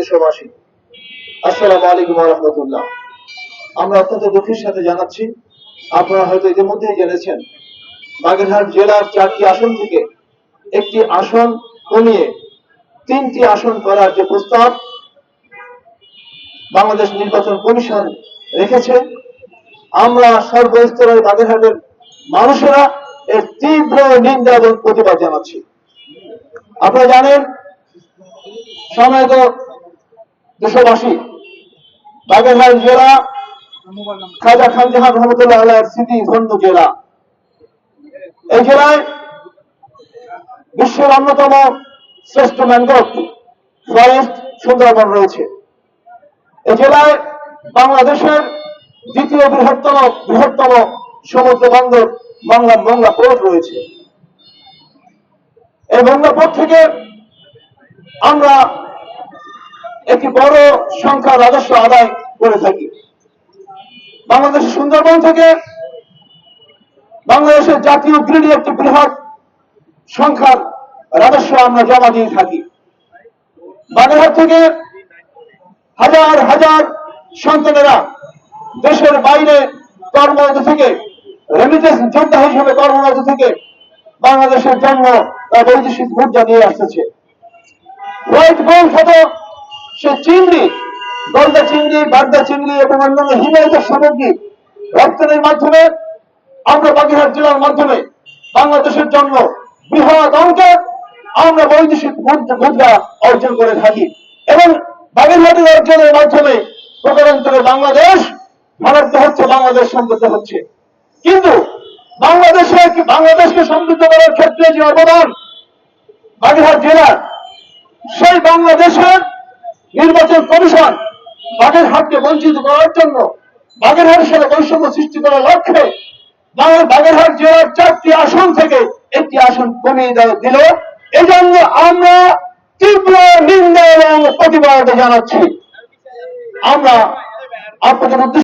দেশবাসী, আসসালামু আলাইকুম রহমতুল্লাহ। আমরা অত্যন্ত দুঃখের সাথে জানাচ্ছি, আপনারা হয়তো ইতিমধ্যেই জেনেছেন, বাগেরহাট জেলার চারটি আসন থেকে একটি আসন কমিয়ে তিনটি আসন করার যে প্রস্তাব বাংলাদেশ নির্বাচন কমিশন রেখেছে, আমরা সর্বস্তরের বাগেরহাটের মানুষেরা এর তীব্র নিন্দা এবং প্রতিবাদ জানাচ্ছি। আপনারা জানেন সময়ত দেশবাসী, বাগেরহাট জেলা, খাজা খান জাহান রহমতুল্লাহ আল্লাহর স্মৃতি ধন্য জেলা। এই জেলায় বিশ্বের অন্যতম শ্রেষ্ঠ ম্যানগ্রোভ ফরেস্ট সুন্দরবন রয়েছে। এই জেলায় বাংলাদেশের দ্বিতীয় বৃহত্তম বৃহত্তম সমুদ্র বন্দর বাংলা মংলা পোর্ট রয়েছে। এই মংলা পোর্ট থেকে আমরা একটি বড় সংখ্যা রাজস্ব আদায় করে থাকি। বাংলাদেশের সুন্দরবন থেকে বাংলাদেশের জাতীয় গ্রিডে একটি বৃহৎ সংখ্যার রাজস্ব আমরা জমা দিয়ে থাকি। বাগেরহাট থেকে হাজার হাজার সন্তানেরা দেশের বাইরে কর্মরত থেকে রেমিটেন্স যোদ্ধা হিসেবে কর্মরত থেকে বাংলাদেশের জন্য তার বৈদেশিক মুদ্রা নিয়ে আসতেছে। হোয়াইট গোল্ড খ্যাত সে চিংড়ি, গলদা চিংড়ি, বাগদা চিংড়ি এবং অন্যান্য হিমায়িত সামগ্রী রপ্তানির মাধ্যমে আমরা বাগেরহাট জেলার মাধ্যমে বাংলাদেশের জন্য বৃহৎ অঙ্কের আমরা বৈদেশিক মুদ্রা অর্জন করে থাকি এবং বাগেরহাটের অর্জনের মাধ্যমে প্রকারান্তরে বাংলাদেশ, ভারত হচ্ছে বাংলাদেশ সমৃদ্ধ হচ্ছে। কিন্তু বাংলাদেশে বাংলাদেশকে সমৃদ্ধ করার ক্ষেত্রে যে অবদান বাগেরহাট জেলার, সেই বাংলাদেশের নির্বাচন কমিশন বাগেরহাটকে বঞ্চিত করার জন্য বাগেরহাটের সাথে বৈষম্য সৃষ্টি করার লক্ষ্যে বাগেরহাট জেলার চারটি আসন থেকে একটি আসন কমিয়ে দিল। এই জন্য আমরা তীব্র নিন্দা এবং প্রতিবাদ জানাচ্ছি। আমরা আপনাদের উদ্দেশ্যে